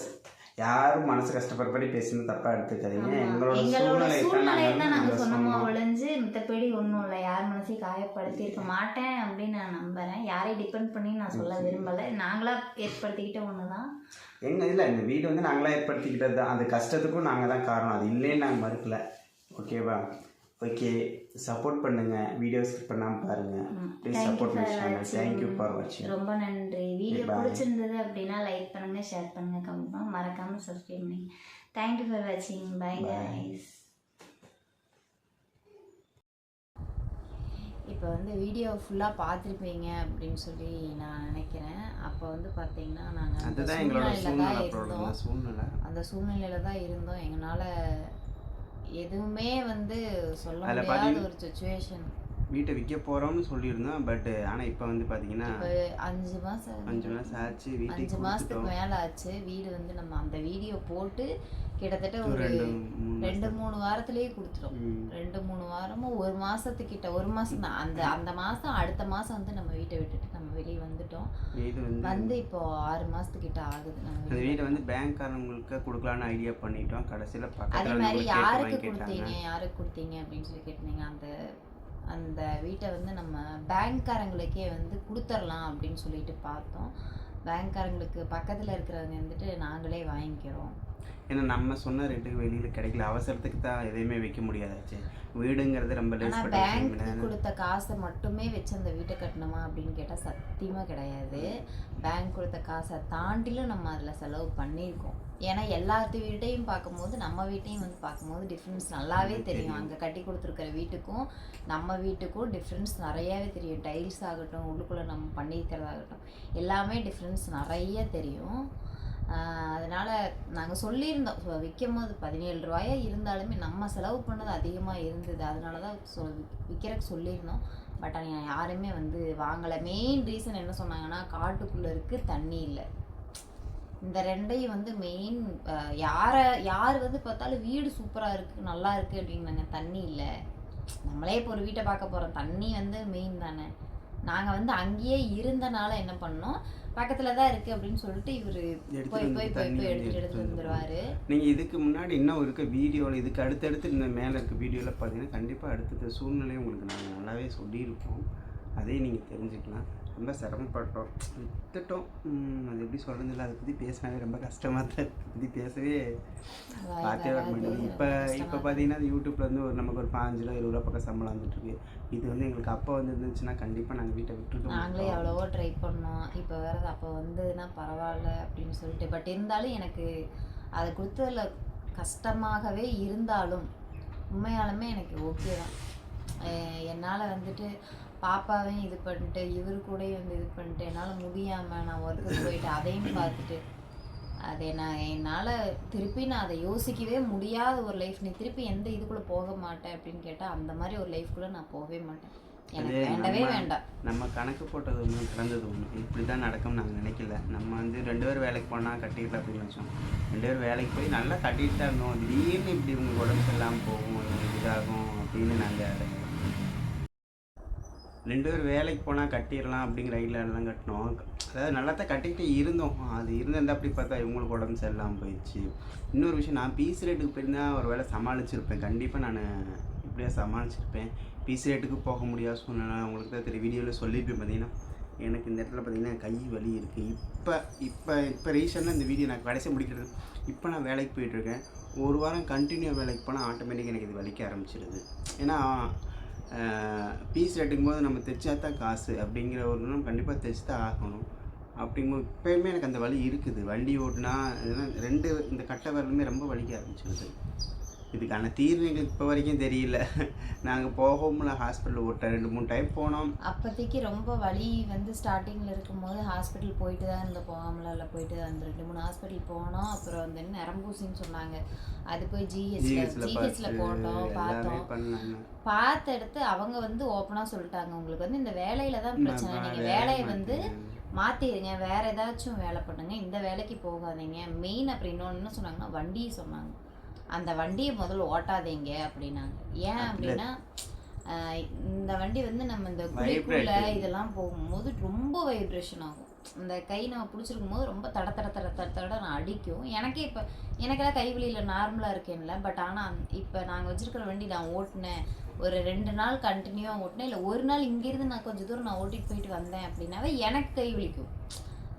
யாரும் மனசு கஷ்டப்படுறபடி பேசுறது தப்பாக எடுத்துக்காதீங்க. எங்களோட சூழ்நிலை தான் நாங்கள் நாங்கள் சொன்னோமோ. ஒழிஞ்சு மித்தபடி ஒன்றும் இல்லை. யார் மனசையும் காயப்படுத்தி இருக்க மாட்டேன் அப்படின்னு நான் நம்புறேன். யாரையும் டிபெண்ட் பண்ணி நான் சொல்ல விரும்பலை. நாங்களா ஏற்படுத்திக்கிட்ட ஒன்று தான் எங்க இல்லை இந்த வீடு வந்து நாங்களாம் ஏற்படுத்திக்கிட்டது தான் அந்த கஷ்டத்துக்கும் நாங்கள் தான் காரணம். அது இல்லைன்னு நாங்கள் மறுக்கல. ஓகேவா ஓகே சப்போர்ட் பண்ணுங்க. வீடியோ ஸ்கிப் பண்ணாமல் பாருங்க. Please support my channel. Thank you for வாட்சிங் ரொம்ப நன்றி. வீடியோ. பிடிச்சிருந்தது அப்படின்னா லைக் பண்ணுங்க ஷேர் பண்ணுங்க கமெண்ட் மறக்காம சப்ஸ்கிரைப் பண்ணுங்க. தேங்க்யூ ஃபார் வாட்சிங் பை. கைஸ் இப்போ வந்து வீடியோ ஃபுல்லாக பார்த்துருப்பீங்க அப்படின்னு சொல்லி நான் நினைக்கிறேன். அப்போ வந்து பார்த்தீங்கன்னா நாங்கள் அந்த சூழ்நிலையில சூழ்நிலை தான் இருந்தோம். சூழ்நிலை. அந்த சூழ்நிலையில தான் இருந்தோம். எங்களால் எதுவுமே வந்து சொல்ல முடியாத ஒரு சுச்சுவேஷன் வீட்டை விற்க போகிறோம்னு சொல்லியிருந்தோம். பட் ஆனால் இப்போ வந்து பார்த்தீங்கன்னா அஞ்சு மாதம் அஞ்சு மாதம் ஆச்சு அஞ்சு மாதத்துக்கு மேலே ஆச்சு. வீடு வந்து நம்ம அந்த வீடியோ போட்டு கிட்டத்தட்ட ஒரு ரெண்டு மூணு வாரத்திலேயே கொடுத்துட்டோம். ம். ரெண்டு மூணு வாரமும் ஒரு மாசத்துக்கிட்ட ஒரு மாசம் தான் அந்த அந்த மாசம் அடுத்த மாசம் வந்து நம்ம வீட்டை விட்டுட்டு நம்ம வெளியே வந்துட்டோம். வீடு வந்து வந்து இப்போ ஆறு மாசத்துக்கிட்ட ஆகுது. நம்ம அந்த. வீட்டை வந்து பேங்க்காரங்களுக்கு கொடுக்கலான்னு ஐடியா பண்ணிட்டோம். கடைசியில் அதே பக்கத்தில் மாதிரி யாருக்கு கொடுத்தீங்க? யாருக்கு கொடுத்தீங்க அப்படின்னு சொல்லி கேட்டிருந்தீங்க? அந்த அந்த வீட்டை வந்து நம்ம பேங்க்காரங்களுக்கே வந்து கொடுத்துர்லாம் அப்படின்னு சொல்லிட்டு பார்த்தோம். பேங்க்காரங்களுக்கு பக்கத்தில் இருக்கிறவங்க வந்துட்டு நாங்களே வாங்கிக்கிறோம். ஏன்னா நம்ம சொன்ன ரேட்டுக்கு வெளியில் கிடைக்கல. அவசரத்துக்கு தான் எதையுமே வைக்க முடியாதாச்சு. வீடுங்கிறது ரொம்ப லேஸ் கொடுத்த காசை மட்டுமே வச்சு அந்த வீட்டை கட்டணுமா அப்படின்னு கேட்டால் சத்தியமாக கிடையாது. பேங்க் கொடுத்த காசை தாண்டிலும் நம்ம அதில் செலவு பண்ணியிருக்கோம். ஏன்னா எல்லாத்து வீட்டையும் பார்க்கும்போது நம்ம வீட்டையும் வந்து பார்க்கும்போது டிஃப்ரென்ஸ் நல்லாவே தெரியும். அங்கே கட்டி கொடுத்துருக்கிற வீட்டுக்கும் நம்ம வீட்டுக்கும் டிஃப்ரென்ஸ் நிறையாவே தெரியும். டைல்ஸ் ஆகட்டும் உள்ளுக்குள்ளே நம்ம பண்ணியிருக்கிறதாகட்டும் எல்லாமே டிஃப்ரென்ஸ் நிறைய தெரியும். அதனால் நாங்கள் சொல்லியிருந்தோம். விற்கும் போது பதினேழு ரூபாயா இருந்தாலுமே நம்ம செலவு பண்ணது அதிகமாக இருந்தது. அதனால தான் சொல் விற்கிறக்கு சொல்லியிருந்தோம். பட் ஆனால் யாருமே வந்து வாங்கலை. மெயின் ரீசன் என்ன சொன்னாங்கன்னா காட்டுக்குள்ளே இருக்குது தண்ணி இல்லை. இந்த ரெண்டையும் வந்து மெயின் யாரை யார் வந்து பார்த்தாலும் வீடு சூப்பராக இருக்குது நல்லா இருக்குது அப்படிங்கிறாங்க தண்ணி இல்லை. நம்மளே இப்போ ஒரு வீட்டை பார்க்க போகிறோம் தண்ணி வந்து மெயின் தானே. நாங்கள் வந்து அங்கேயே இருந்தனால என்ன பண்ணோம் பக்கத்தில் தான் இருக்குது அப்படின்னு சொல்லிட்டு இவர் போய் போய் போய் போய் எடுத்துட்டு எடுத்துட்டு வந்துடுவாரு நீங்கள் இதுக்கு முன்னாடி இன்னும் இருக்க வீடியோவில் இதுக்கு அடுத்தடுத்து இந்த மேலே இருக்க வீடியோவில் பார்த்தீங்கன்னா கண்டிப்பாக அடுத்தடுத்த சூழ்நிலையை உங்களுக்கு நாங்கள் நல்லாவே சொல்லியிருப்போம் அதையும் நீங்கள் தெரிஞ்சுக்கலாம். ரொம்ப சிரமப்பட்டோம். வித்துட்டோம் அது எப்படி சொல்கிறது இல்லை. அதை பற்றி பேசினாவே ரொம்ப கஷ்டமாக தான். அதை பற்றி பேசவே பார்த்தே வர மாட்டேங்குது. இப்போ இப்போ பார்த்தீங்கன்னா அது யூடியூப்ல இருந்து ஒரு நமக்கு ஒரு பாஞ்சு ரூபா இருபது ரூபா பக்கம் சம்பளம் வந்துட்டுருக்கு. இது வந்து எங்களுக்கு அப்போ வந்து இருந்துச்சுன்னா கண்டிப்பாக நாங்கள் வீட்டை விட்டுருக்கோம் நாங்களே எவ்வளவோ ட்ரை பண்ணோம். இப்போ வேற அப்போ வந்ததுன்னா பரவாயில்ல அப்படின்னு சொல்லிட்டு. பட் இருந்தாலும் எனக்கு அதை கொடுத்ததில் கஷ்டமாகவே இருந்தாலும் உண்மையாலுமே எனக்கு ஓகே தான். என்னால் வந்துட்டு பாப்பாவையும் இது பண்ணிட்டு இவர் கூடயும் வந்து இது பண்ணிட்டு என்னால் முடியாமல் நான் ஒர்க்குக்கு போயிட்டு அதையும் பார்த்துட்டு அதை நான் என்னால் திருப்பி நான் அதை யோசிக்கவே முடியாத ஒரு லைஃப் நீ திருப்பி எந்த இதுக்குள்ளே போக மாட்டேன் அப்படின்னு கேட்டால் அந்த மாதிரி ஒரு லைஃப்குள்ளே நான் போகவே மாட்டேன். எனக்கு வேண்டவே வேண்டாம். நம்ம கணக்கு போட்டது ஒன்று கிடந்தது ஒன்று இப்படி தான் நடக்கும்னு நாங்கள் நினைக்கல. நம்ம வந்து ரெண்டு பேரும் வேலைக்கு போனால் கட்டிக்கலாம் அப்படின்னு நினச்சோம் ரெண்டு பேரும் வேலைக்கு போய் நல்லா கட்டிட்டு தான் இருந்தோம். திடீர்னு இப்படி உங்களுக்கு உடம்பு சரியில்லாமல் போகும் இதாகும் அப்படின்னு நாங்கள் ரெண்டு பேரும் வேலைக்கு போனால் கட்டிடலாம் அப்படிங்கிற ஐடியாலாம் கட்டினோம். அதாவது நல்லா தான் கட்டிக்கிட்டே இருந்தோம். அது இருந்திருந்தா அப்படி பார்த்தா இவங்களுக்கு உடம்பு சரியில்லாமல் போயிடுச்சு. இன்னொரு விஷயம் நான் பீஸ் ரேட்டுக்கு போயிருந்தா ஒரு வேளை சமாளிச்சிருப்பேன். கண்டிப்பாக நான் இப்படியே சமாளிச்சிருப்பேன். பீஸ் ரேட்டுக்கு போக முடியாத சூழ்நிலை உங்களுக்கு தான் தெரியும். வீடியோவில் சொல்லியிருப்பேன் பார்த்தீங்கன்னா எனக்கு இந்த இடத்துல பார்த்தீங்கன்னா கை வலி இருக்குது இப்போ இப்போ இப்போ ரீசெண்டாக இந்த வீடியோ நான் கடைசி முடிக்கிறது. இப்போ நான் வேலைக்கு போயிட்டுருக்கேன் ஒரு வாரம் கண்டினியூ வேலைக்கு போனால் ஆட்டோமேட்டிக்காக எனக்கு இது வலிக்க ஆரம்பிச்சிருது. ஏன்னா பீஸ் எடுக்கும் போது நம்ம தைச்சா தான் காசு அப்படிங்கிற ஒரு நம்ம கண்டிப்பாக தைச்சு தான் ஆகணும். அப்படிங்கும்போது இப்போயுமே எனக்கு அந்த வலி இருக்குது. வண்டி ஓட்டினா இதெல்லாம் ரெண்டு இந்த கட்டை வரலுமே ரொம்ப வலிக்க ஆரம்பிச்சிருது. இதுக்கான தீர்வு எங்களுக்கு இப்போ வரைக்கும் தெரியல. நாங்கள் போகவும்ல ஹாஸ்பிட்டல் ஒரு ரெண்டு மூணு டைம் போனோம். அப்போதைக்கு ரொம்ப வலி வந்து ஸ்டார்டிங்கில் இருக்கும்போது ஹாஸ்பிட்டல் போயிட்டு தான் இருந்த போகாமல போயிட்டு தான் இருந்த ரெண்டு மூணு ஹாஸ்பிட்டல் போனோம். அப்புறம் வந்து நரம்பூசின்னு சொன்னாங்க. அது போய் ஜிஹெச்ல ஜிஹெச்சில் போட்டோம் பார்த்தோம். பார்த்த எடுத்து அவங்க வந்து ஓப்பனாக சொல்லிட்டாங்க. உங்களுக்கு வந்து இந்த வேலையில தான் பிரச்சனை. நீங்கள் வேலை வேலையை வந்து. மாற்றிடுங்க வேற ஏதாச்சும் வேலை பண்ணுங்க. இந்த வேலைக்கு போகாதீங்க. மெயின் அப்படி இன்னொன்று சொன்னாங்கன்னா வண்டியை சொன்னாங்க. அந்த வண்டியை முதல்ல ஓட்டாதீங்க அப்படின்னாங்க. ஏன் அப்படின்னா இந்த வண்டி வந்து நம்ம இந்த குழிக்குள்ள. இதெல்லாம் போகும்போது ரொம்ப வைப்ரேஷன் ஆகும். இந்த கை நம்ம பிடிச்சிருக்கும் போது ரொம்ப தட தட தட தட தட நான் அடிக்கும். எனக்கே இப்போ எனக்கெல்லாம் கை வலியில் நார்மலாக இருக்கேன்ல பட் ஆனால் இப்போ நாங்கள் வச்சிருக்கிற வண்டி நான் ஓட்டினேன். ஒரு ரெண்டு நாள் கண்டினியூவாக ஓட்டினேன். இல்லை ஒரு நாள் இங்கேருந்து நான் கொஞ்சம் தூரம் நான் ஓட்டிட்டு போயிட்டு வந்தேன் அப்படின்னாவே எனக்கு கை வலிக்கும்.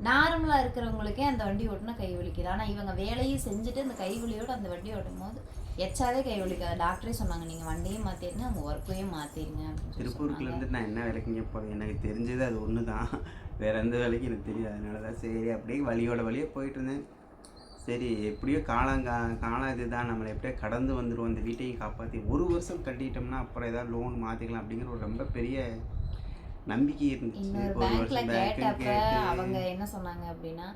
நார்மலாக இருக்கிறவங்களுக்கே அந்த வண்டி ஓட்டினா கை வலிக்குது. ஆனால் இவங்க வேலையும் செஞ்சுட்டு அந்த கை வலியோட அந்த வண்டி ஓட்டும் போது எச்சாவே கை வலிக்காது டாக்டரே சொன்னாங்க நீங்கள் வண்டியும் மாற்றிடுங்க உங்கள் ஒர்க்கையும் மாற்றிடுங்க. இருந்து நான் என்ன வேலைக்குங்க போகிறேன் எனக்கு தெரிஞ்சது அது ஒன்று தான். வேற எந்த வேலைக்கும் எனக்கு தெரியாது. அதனால தான் சரி அப்படியே வழியோட வழியே போயிட்டு இருந்தேன். சரி எப்படியோ காலம் கா காலம் இதுதான். நம்மளை எப்படியோ கடந்து வந்துடுவோம் இந்த வீட்டையும் காப்பாற்றி ஒரு வருஷம் கட்டிட்டோம்னா அப்புறம் ஏதாவது லோன் மாற்றிக்கலாம் அப்படிங்கிற ஒரு ரொம்ப பெரிய நம்பிக்கை இருந்துச்சு. ஒரு பேங்க்ல வருஷம் அவங்க என்ன சொன்னாங்க அப்படின்னா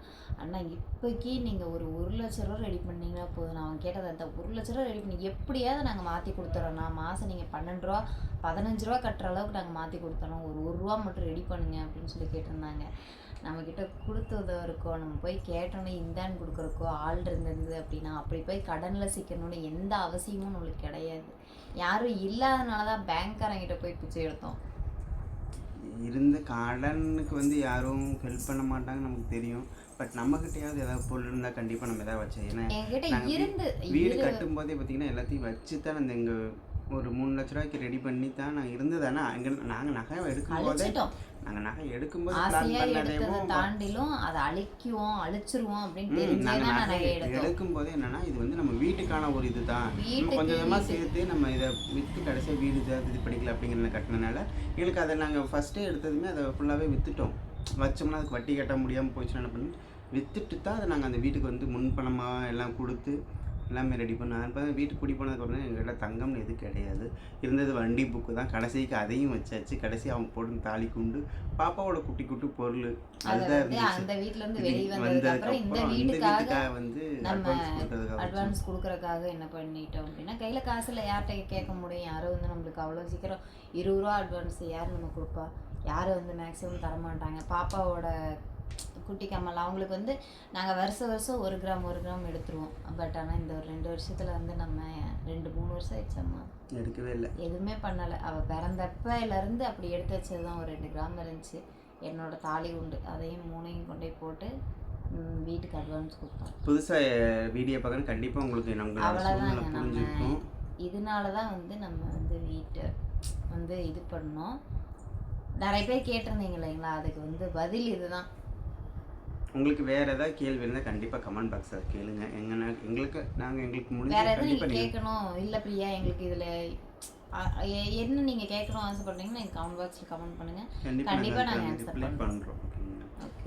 அண்ணா இப்போக்கி நீங்க ஒரு ஒரு லட்ச ரூபா ரெடி பண்ணீங்கன்னா போதும். நான் அவங்க கேட்டது அந்த ஒரு லட்ச ரூபா ரெடி பண்ணி எப்படியாவது நாங்க மாத்தி கொடுத்துறோம்ண்ணா மாசம் நீங்க பன்னெண்டு ரூபா பதினஞ்சு ரூபா கட்டுற அளவுக்கு நாங்க மாத்தி கொடுத்துறோம். ஒரு ஒரு ரூபா மட்டும் ரெடி பண்ணுங்க அப்படின்னு சொல்லி கேட்டிருந்தாங்க. நம்ம கிட்ட கொடுத்து உதவுறக்கோ நம்ம போய் கேட்டோன்னே இந்தான்னு கொடுக்குறக்கோ ஆள் இருந்தது அப்படின்னா அப்படி போய் கடனில் சிக்கணும்னு எந்த அவசியமும் நம்மளுக்கு கிடையாது. யாரும் இல்லாதனால தான் பேங்க்காரங்கிட்ட போய் பிச்சை எடுத்தோம். இருந்த கடனுக்கு வந்து யாரும் ஹெல்ப் பண்ண மாட்டாங்க நமக்கு தெரியும். பட் நம்மக்கிட்டையாவது ஏதாவது பொருள் இருந்தால் கண்டிப்பாக நம்ம எதாவது வச்சோம் ஏன்னா வீடு இரு- கட்டும் போதே பார்த்தீங்கன்னா எல்லாத்தையும் வச்சு தான் அந்த எங்கள் ஒரு மூணு லட்ச ரூபாய்க்கு ரெடி பண்ணி தான் நான் இருந்தது. ஆனால் அங்கே நாங்கள் நகை எடுக்கும் போதே நாங்கள் நகை எடுக்கும்போது ஆசையா எடுத்ததை தாண்டிலும் அதை அழிக்குவோம் அழிச்சிருவோம் அப்படின்னு தெரிஞ்சே நகை எடுத்தோம். எடுக்கும் போதே என்னன்னா இது வந்து நம்ம வீட்டுக்கான ஒரு இதுதான். கொஞ்சம் கொஞ்சமாக சேர்த்து நம்ம இதை விற்று கடைசியாக வீடு இது படிக்கல அப்படிங்கிறத கட்டினனால எங்களுக்கு அதை நாங்கள் ஃபஸ்ட்டே எடுத்ததுமே அதை ஃபுல்லாகவே விற்றுட்டோம் வச்சோம்னா அதுக்கு வட்டி கட்ட முடியாமல் போச்சுன்னா என்ன பண்ணி விற்றுட்டு தான் அதை நாங்கள் அந்த வீட்டுக்கு வந்து முன்பணமாக எல்லாம் கொடுத்து எல்லாமே ரெடி பண்ணோம் இப்போ வீட்டுக்கு குடி போனதுக்கப்புறம் எங்கள்கிட்ட தங்கம்னு எதுவும் கிடையாது. இருந்தது வண்டி புக்கு தான். கடைசிக்கு அதையும் வச்சாச்சு. கடைசி அவங்க போட்டு தாலி குண்டு பாப்பாவோட குட்டி குட்டி பொருள். அதை அதுதான் இருந்துச்சு. வந்ததுக்கப்புறம் இந்த வீட்டுக்காக வந்து நம்ம அட்வான்ஸ் கொடுத்ததுக்காக அட்வான்ஸ் கொடுக்கறதுக்காக என்ன பண்ணிட்டோம் அப்படின்னா கையில காசு இல்லை. யார்கிட்ட கேட்க முடியும்? யாரும் வந்து நம்மளுக்கு அவ்வளோ சீக்கிரம் இருபது ரூபா அட்வான்ஸ் யார் நம்ம கொடுப்பா? யாரும் வந்து மேக்ஸிமம் தரமாட்டாங்க? பாப்பாவோட குட்டி கம்மல் அவங்களுக்கு வந்து நாங்கள் வருஷம் வருஷம் ஒரு கிராம் ஒரு கிராம் எடுத்துருவோம். பட் ஆனால் இந்த ஒரு ரெண்டு வருஷத்துல வந்து நம்ம ரெண்டு மூணு வருஷம் ஆயிடுச்சம்மா. எடுக்கவே இல்லை. எதுவுமே பண்ணலை. அவள் பிறந்தப்பையிலேருந்து அப்படி எடுத்து வச்சது தான் ஒரு ரெண்டு கிராம் இருந்துச்சு. என்னோட தாலி உண்டு. அதையும் மூணையும் கொண்டு போய் போட்டு வீட்டுக்கு அட்வான்ஸ் கொடுத்தோம். புதுசாக வீடியோ பார்க்கணும் கண்டிப்பாக உங்களுக்கு நம்ம புரிஞ்சிருக்கும். இதனால தான் வந்து நம்ம வந்து வீட்டை வந்து இது பண்ணோம். நிறைய பேர் கேட்டிருந்தீங்க இல்லைங்களா? அதுக்கு வந்து பதில் இதுதான். உங்களுக்கு வேற ஏதாவது கேள்வி இருந்தால் கண்டிப்பாக கமெண்ட் பாக்ஸில் கேளுங்க. எங்கன்னா எங்களுக்கு நாங்கள் எங்களுக்கு முடிஞ்ச வேற எதுவும் நீங்கள் கேட்கணும் இல்லை பிரியா எங்களுக்கு இதில் என்ன நீங்கள் கேட்கணும் ஆசைப்பட்டீங்கன்னா எனக்கு கமெண்ட் பாக்ஸில் கமெண்ட் பண்ணுங்கள் கண்டிப்பா கண்டிப்பாக நாங்க நாங்கள் ரிப்ளை பண்ணுறோம்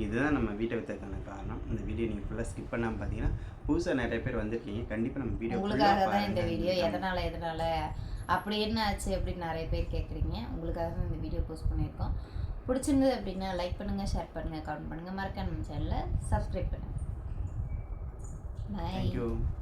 இதுதான் நம்ம வீட்டை வைத்ததுக்கான காரணம். இந்த வீடியோ நீங்கள் ஃபுல்லாக ஸ்கிப் பண்ணாமல் பார்த்தீங்கன்னா புதுசாக நிறைய பேர் வந்திருக்கீங்க. கண்டிப்பாக நம்ம வீடியோ உங்களுக்காக தான் இந்த வீடியோ. எதனால் எதனால்? அப்படி என்ன ஆச்சு அப்படின்னு நிறைய பேர் கேட்குறீங்க உங்களுக்காக தான் இந்த வீடியோ போஸ்ட் பண்ணியிருக்கோம். பிடிச்சிருந்தது அப்படின்னா லைக் பண்ணுங்கள் ஷேர் பண்ணுங்கள் கமெண்ட் பண்ணுங்கள் மறக்காம நம்ம சேனலை சப்ஸ்கிரைப் பண்ணுங்கள் பாய்